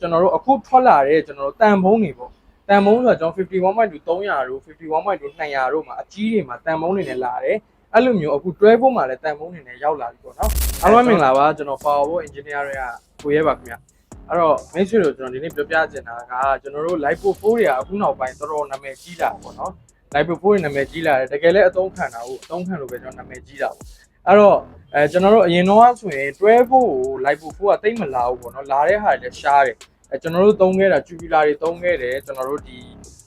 ကျွန်တော်တို့အခုထွက်လာတဲ့ကျွန်တော်တို့တန်ဖုံးတွေပေါ့တန်ဖုံးဆိုတော့ကျွန်တော်51.2 300တို့51.2 200တို့မှာအကြီးတွေမှာတန်ဖုံးတွေနဲ့လာတယ်အဲ့လိုမျိုးအခုတွဲဖို့မှာလည်းတန်ဖုံးတွေနဲ့ရောက်လာပြီပေါ့နော်အားလုံးမင်္ဂလာပါကျွန်တော် Power Board Engineer တွေကကိုရဲပါခင်ဗျအဲ့တော့ main switch ကိုကျွန်တော်ဒီနေ့ပြောပြချင်တာကကျွန်တော်တို့ Live 4တွေကအခုနောက်ပိုင်းတော်တော်နာမည်ကြီးလာပေါ့နော် Live 4တွေနာမည်ကြီးလာတယ်တကယ်လည်းအသုံးခံတာဟုတ်အသုံးခံလို့ပဲကျွန်တော်နာမည်ကြီးတာပေါ့အဲ့တော့အဲကျွန်တော်တို့အရင်တော့ဆိုရင်တွဲဖို့ကို Live 4ကတိတ်မလာဘူးပေါ့နော်လာတဲ့ဟာတွေလည်းရှားတယ် အဲကျွန်တော်တို့သုံးခဲ့တာ tubular တွေသုံးခဲ့တယ်ကျွန်တော်တို့ဒီ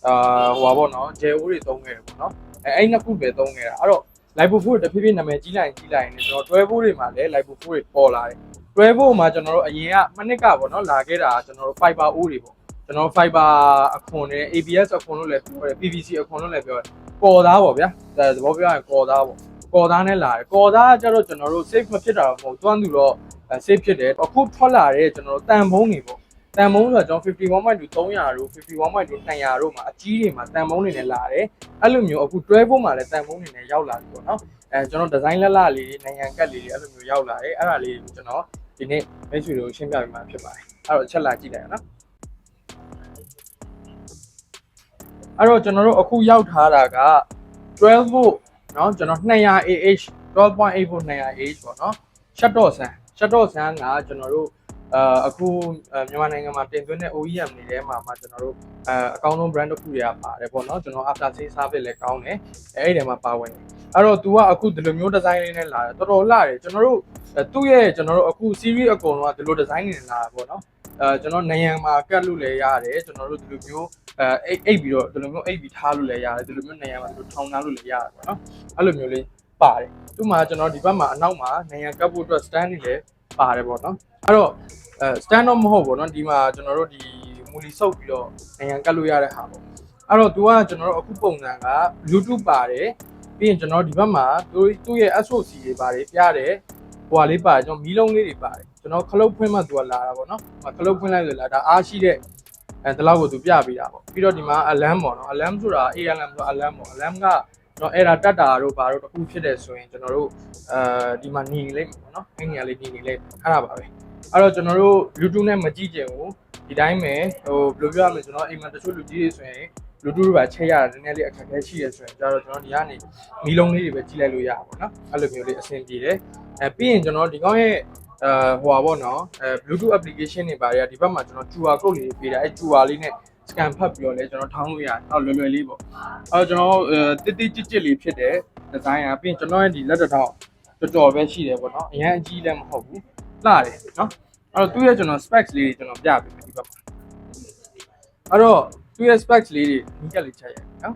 အာဟိုပါပေါ့နော် gel တွေသုံးခဲ့တယ်ပေါ့နော်အဲအဲ့နှစ်ခုပဲသုံးခဲ့တာအဲ့တော့ live 4တဖြည်းဖြည်းနာမည်ကြီးလိုက်ကြီးလိုက်နေကျွန်တော်တွဲဖို့တွေမှာလည်း live 4တွေပေါ်လာတယ်တွဲဖို့မှာကျွန်တော်တို့အရင်ကမနစ်ကပေါ့နော်လာခဲ့တာကျွန်တော်တို့ fiber အိုးတွေပေါ့ကျွန်တော် fiber အခွန်နဲ့ ABS အခွန်လို့လည်းပြောတယ် PVC အခွန်လို့လည်းပြောတယ်ကော်သားပေါ့ဗျာဒါသဘောပြောရရင်ကော်သားပေါ့ကော်သားနဲ့လာတယ်ကော်သားကကျတော့ကျွန်တော်တို့ safe မဖြစ်တာတော့မဟုတ်တွန်းသူတော့ safe ဖြစ်တယ်အခုထွက်လာတဲ့ကျွန်တော်တို့တန်ဖုံးတွေပေါ့ တန်ဖုံးဆိုတော့ကျွန်တော်51.2 300တို့51.2 200တို့မှာအကြီးတွေမှာတန်ဖုံးတွေနဲ့လာတယ်အဲ့လိုမျိုးအခုတွဲဖို့မှာလည်းတန်ဖုံးတွေနဲ့ရောက်လာပြီပေါ့နော်အဲကျွန်တော်ဒီဇိုင်းလက်လက်လေးတွေနိုင်ငံကတ်လေးတွေအဲ့လိုမျိုးရောက်လာတယ်အဲ့ဒါလေးကိုကျွန်တော်ဒီနေ့မိတ်ဆွေတို့ရှင်းပြပေးမှာဖြစ်ပါတယ်အဲ့တော့အချက်လာကြည့်လိုက်ရအောင်နော်အဲ့တော့ကျွန်တော်တို့အခုရောက်ထားတာက12 volt เนาะကျွန်တော် 200AH 12.8 volt 200AH ပေါ့เนาะ shutdown ဆန် shutdown ဆန်ကကျွန်တော်တို့ အာအခုမြန်မာနိုင်ငံမှာတင်သွင်းတဲ့ OEM တွေထဲမှာမှကျွန်တော်တို့အဲအကောင်းဆုံး brand တစ်ခုတွေကပါတယ်ပေါ့နော်ကျွန်တော် after sales service လည်းကောင်းတယ်အဲအဲ့ဒီထဲမှာပါဝင်တယ်အဲ့တော့ तू ကအခုဒီလိုမျိုး design လေးနဲ့လာတယ်တော်တော်လှတယ်ကျွန်တော်တို့သူ့ရဲ့ကျွန်တော်တို့အခု series အကုန်လုံးကဒီလို design တွေနဲ့လာတာပေါ့နော်အဲကျွန်တော်နေရန်မှာကတ်လို့လည်းရတယ်ကျွန်တော်တို့ဒီလိုမျိုးအဲအိတ်အိတ်ပြီးတော့ဒီလိုမျိုးအိတ်ပြီးထားလို့လည်းရတယ်ဒီလိုမျိုးနေရန်မှာဒီလိုထောင်ထားလို့လည်းရတယ်ပေါ့နော်အဲ့လိုမျိုးလေးပါတယ်သူ့မှာကျွန်တော်ဒီဘက်မှာအနောက်မှာနေရန်ကတ်ဖို့အတွက် stand တွေလည်း ပါတယ်ပေါ့နော်အဲ့တော့အဲ stand တော့မဟုတ်ပေါ့နော်ဒီမှာကျွန်တော်တို့ဒီမူလီဆုပ်ပြီးတော့နိုင်ငံကတ်လို့ရတဲ့ဟာပေါ့အဲ့တော့ तू ကကျွန်တော်တို့အခုပုံစံက Bluetooth ပါတယ်ပြီးရင်ကျွန်တော်ဒီဘက်မှာသူသူ့ရဲ့ SOC တွေပါတယ်ပြတယ်ဟိုဟာလေးပါတယ်ကျွန်တော်မီးလုံးလေးတွေပါတယ်ကျွန်တော်ခလုတ်ဖွင့်မှ तू ကလာတာပေါ့နော်ခလုတ်ဖွင့်လိုက်ဆိုလာဒါအားရှိတဲ့အဲဒီလောက်ကို तू ပြပေးတာပေါ့ပြီးတော့ဒီမှာ alarm ပေါ့နော် alarm ဆိုတာ ALM ဆိုတာ alarm ပေါ့ alarm ကကျွန် တော့အဲ့ဒါတတ်တာတို့ဘာတို့တခုဖြစ်တယ်ဆိုရင်ကျွန်တော်တို့အဲဒီမှာညီလိုက်ပေါ့နော်အဲ့ညီလေးညီနေလိုက်အဲ့ဒါပါပဲအဲ့တော့ကျွန်တော်တို့ YouTube နဲ့မကြည့်ကြဘူးဒီတိုင်းပဲဟိုဘယ်လိုပြောရမလဲကျွန်တော်အိမ်မှာတချို့လူကြီးတွေဆိုရင်လူတူတွေပါချက်ရတာနည်းနည်းလေးအခက်အခဲရှိရဆိုရင်ကျတော့ကျွန်တော်ဒီကနေမီလုံးလေးတွေပဲကြည့်လိုက်လို့ရပါဘောနော်အဲ့လိုမျိုးလေးအဆင်ပြေတယ်အဲပြီးရင်ကျွန်တော်ဒီကောင်းရဲ့အဲဟိုပါဘောနော်အဲ Bluetooth application တွေပါတွေကဒီဘက်မှာကျွန်တော် QR code လေးပေးတာအဲ QR လေးနဲ့ scan ဖတ်ပြီးတော့လဲကျွန်တော်ထောင်းလို့ရတယ်အော်လွယ်လွယ်လေးပေါ့အဲကျွန်တော်အဲတိတိကျကျလေးဖြစ်တယ်ဒီဇိုင်းကပြီးရင်ကျွန်တော်ရဲ့ဒီလက်တစ်ထောင်တော်တော်ပဲရှိတယ်ပေါ့နော်အရင်အကြီးလည်းမဟုတ်ဘူးလှတယ်နော်အဲ့တော့သူ့ရဲ့ကျွန်တော် specs လေးတွေကျွန်တော်ပြပေးမယ်ဒီဘက်မှာအဲ့တော့သူ့ရဲ့ specs လေးတွေနီးကပ်လေးချက်ရအောင်နော်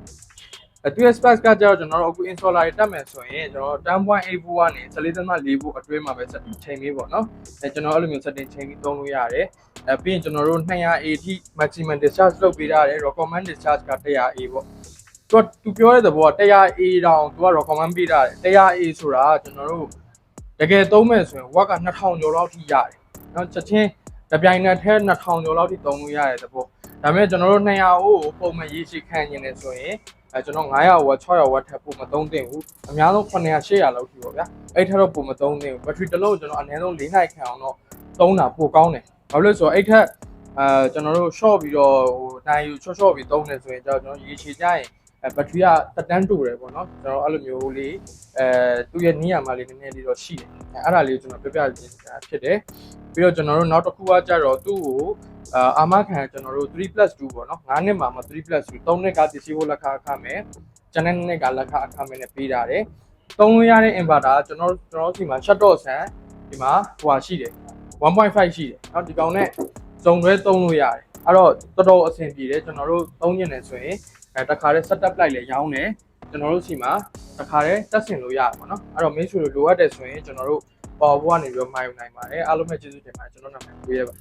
အဲသူ့ရဲ့ specs ကကြတော့ကျွန်တော်တို့အခု installer တွေတက်မယ်ဆိုရင်ကျွန်တော်10.8 volt ကနေ14.4 volt အတွင်းမှာပဲ setting ချိန်ပေးပေါ့နော်အဲကျွန်တော်အဲ့လိုမျိုး setting ချိန်ပြီးသုံးလို့ရတယ်အဲပြီးရင်ကျွန်တော်တို့ 200A ထိ maximum discharge လုပ်ပေးထားတယ် recommend discharge က 100A ပေါ့သူကသူပြောတဲ့သဘောက 100A တောင်သူက recommend ပေးထားတယ် 100A ဆိုတာကျွန်တော်တို့တကယ်သုံးမယ်ဆိုရင် watt က2000ကျော်လောက်ထိရတယ်နော်ချက်ချင်းတပြိုင်နက်တည်း2000ကျော်လောက်ထိသုံးလို့ရတယ်သဘောဒါပေမဲ့ကျွန်တော်တို့200အိုးကိုပုံမှန်ရေးရှိခံနေတယ်ဆိုရင် အဲကျွန်တော်900ဝက်600ဝက်ထပ်ပို့မသုံးသင့်ဘူးအများဆုံး900 800လောက်ထိပေါ့ဗျာအဲ့ထက်တော့ပို့မသုံးသင့်ဘူးဘက်ထရီတစ်လုံးကျွန်တော်အနည်းဆုံး4နိုင်ခံအောင်တော့သုံးတာပိုကောင်းတယ်ဘာလို့လဲဆိုတော့အဲ့ထက်အဲကျွန်တော်တို့ short ပြီးတော့ဟိုနိုင်ယူ short short ပြီးသုံးနေဆိုရင်ကျွန်တော်ရေချေကြရင်အဲဘက်ထရီကတက်တန်းတူတယ်ပေါ့နော်ကျွန်တော်အဲ့လိုမျိုးလေးအဲသူ့ရဲ့နီးရမှာလေးနည်းနည်းလေးတော့ရှိတယ်အဲအဲ့ဒါလေးကိုကျွန်တော်ပြပြခြင်းဖြစ်တယ်ပြီးတော့ကျွန်တော်တို့နောက်တစ်ခုကကြတော့သူ့ကို အာအာမခံကျွန်တော်တို့3+2ပေါ့နော်9နှစ်မှာမှ3+2 3နှစ်ကတည်ရှိဖို့လက်ခအခမဲ့ကျန်တဲ့နှစ်ကလက်ခအခမဲ့နဲ့ပေးတာတယ်သုံးလို့ရတဲ့ inverter ကကျွန်တော်ကျွန်တော်စီမှာ shutdown ဆန်ဒီမှာဟိုဟာရှိတယ်1.5ရှိတယ်เนาะဒီကောင်နဲ့စုံတွဲသုံးလို့ရတယ်အဲ့တော့တော်တော်အဆင်ပြေတယ်ကျွန်တော်တို့သုံးညင်နေဆိုရင်အဲတခါတည်း setup လိုက်လဲရောင်းတယ်ကျွန်တော်တို့စီမှာတခါတည်းတက်ဆင်လို့ရတယ်ပေါ့နော်အဲ့တော့ make sure လိုအပ်တယ်ဆိုရင်ကျွန်တော်တို့ပေါ်ပေါ်ကနေပြီးတော့မှာယူနိုင်ပါတယ်အားလုံးပဲကျေးဇူးတင်ပါတယ်ကျွန်တော်နာမည်ကိုရဲပါ